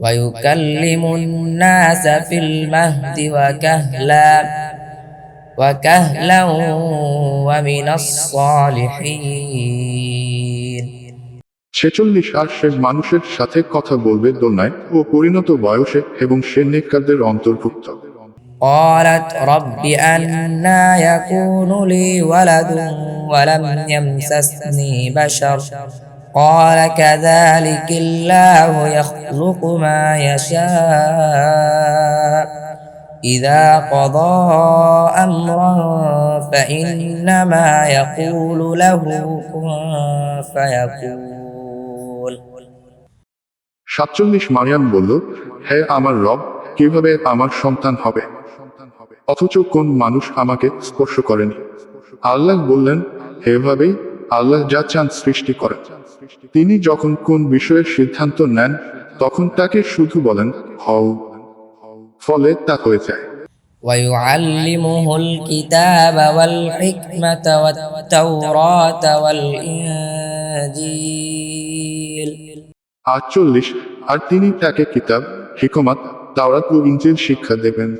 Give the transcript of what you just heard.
ويكلم الناس في المهد وكهلا وكهلا ومن الصالحين ছেচল্লিশ আর সে মানুষের সাথে কথা বলবে দোলনায় ও পরিণত বয়সে এবং সে নেককারদের অন্তর্ভুক্ত قالت رب أنا يكون لي ولد ولم يمسسني بشر قال كذلك الله يخلق ما يشاء إذا قضى أمرا فإنما يقول له كن فيكون সাতচল্লিশ মারিয়াম বলল হে আমার রব কিভাবে আমার সন্তান হবে অথচ কোন মানুষ আমাকে স্পর্শ করেনি আল্লাহ বললেন এভাবেই আল্লাহ যা চান সৃষ্টি করেন তিনি যখন কোন বিষয়ের সিদ্ধান্ত নেন তখন তাকে শুধু বলেন হও ফলে তা হয়ে যায় ويعلمه الكتاب والحكمة والتوراة والإنجيل আটচল্লিশ আর তিনি তাকে কিতাব হিকমত তাওরাত ও ইঞ্জিল শিক্ষা দেবেন